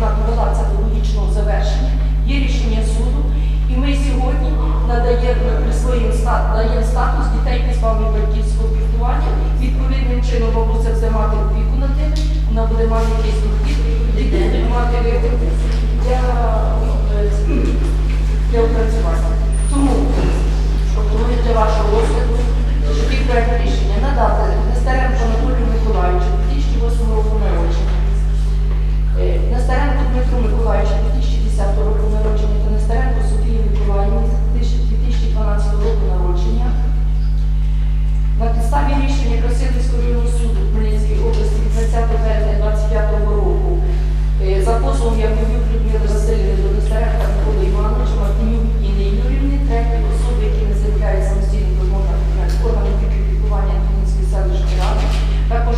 вона довела це до логічного завершення, є рішення суду, і ми сьогодні надаємо присвоїмо даємо статус дітей позбавлення батьківського піклування. Відповідним чином бабуся буде мати опіку на дитину, вона буде мати якийсь дохід, діти будуть мати для, для опрацювання. Тому пропоную для вашого розгляду такий проєкт рішення надати нестеренко Анатолію Миколаївичу, 2008 року народження. Нестеренко Дмитру Миколаївичу 2010 року народження та Нестеренко Софії Миколаївні 2012 року народження. На підставі рішення Красилівського районного суду Хмельницької області від 20 березня 25 року е, за позовом Яковів Людмила Васильівна до Нестеренка Микола Івановича Мартинюк Інни Юрівни, третьої особи, які не заявляють самостійно до органів опіки Хмельницької селищної ради, також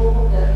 pouco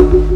Хто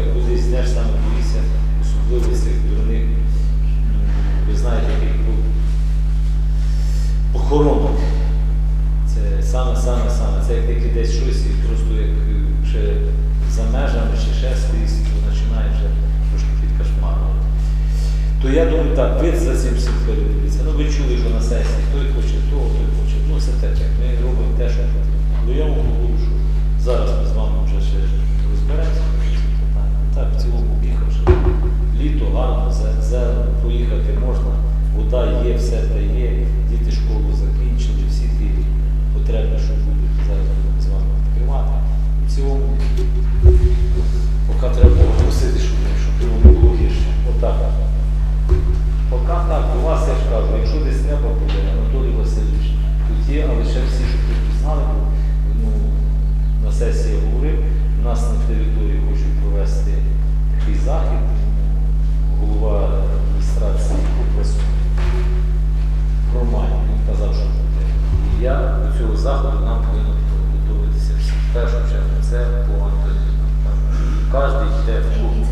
як кудись йдеш, саме боїшся, особливо цих дурних, ви знаєте, яких по- похоронок. Це саме, саме, саме. Це як тільки десь щось і просто як е, ще за межами, чи ще скрізь, то починає вже трошки підкашмарувати. То я думаю, так, ви за цим всім передивіться. Ну ви чули, що на сесії той хоче того, той хоче. Ну все таке. Ми робимо те, що потрібно. Але я говорю, що зараз ми з вами вже ще розберемося. Так, в цілому їхавши. Літо гарно, зе- зелено, проїхати можна, вода є, все те є, діти школу закінчили, всі ті потреби, що будуть, зараз будемо з вами відкривати. В цілому, поки треба попросити, щоб, не було гірше. Отак. Поки так, у вас я ж кажу, якщо десь треба буде, Анатолій Васильович, тут є, але ще всі, щоб тут знали, ну, на сесії говорив, у нас на території хочуть провести такий захід, голова адміністрації присутній. Романі, він казав, що буде. І я до цього заходу нам повинно готуватися всі. В першу чергу це по Антоніну. Кожен йде в кухню.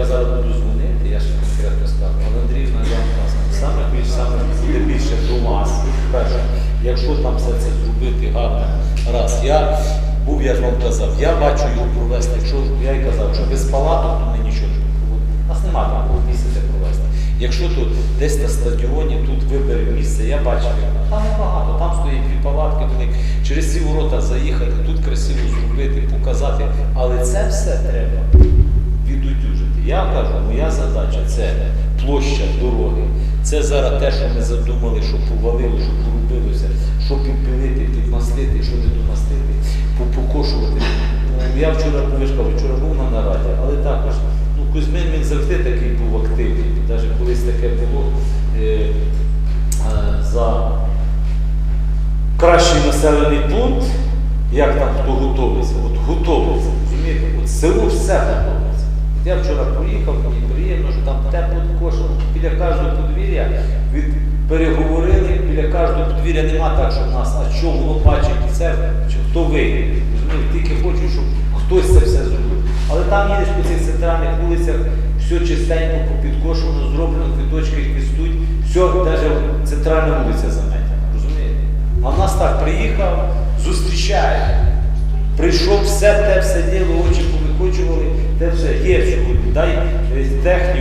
Я зараз буду дзвонити, я ще конкретно скажу. Але Андріївна, я вам кажу, саме більше, саме буде більше до вас. Перше, якщо там все це зробити гарно, раз. Я був, я ж вам казав, я бачу його провести. Якщо я й казав, що без палаток, то ми нічого не проводимо. У нас немає там кого місця де провести. Якщо тут десь на стадіоні, тут вибере місце, я бачив, як там. там небагато, там стоять дві палатки, великі. через ці ворота заїхати, тут красиво зробити, показати. Але це все треба відутюжити. Я кажу, моя задача це площа дороги. Це зараз те, що ми задумали, що повалило, що підпилити, підмастити, що не домастити, по- покошувати. Ну, Я вчора повишкав, вчора був на нараді, але також ну, Кузьмин він завжди такий був активний. Навіть колись таке було е, е, за кращий населений пункт, як там хто готовиться, от готовиться, от село все готовиться. Я вчора поїхав, мені приємно, що там тепло кошено, біля кожного подвір'я переговорили, біля кожного подвір'я нема так, що в нас, а що бачить і це, чи хто вийде. Тільки хочу, щоб хтось це все зробив. Але там їдеш по цих центральних вулицях, все чистенько, попідкошено, зроблено, квіточки квістуть, все, навіть центральна вулиця заметена. Розумієте? А в нас так приїхав, зустрічає. Прийшов все те все діло, очі повикочували, те все є сьогодні. Дай е, техніку.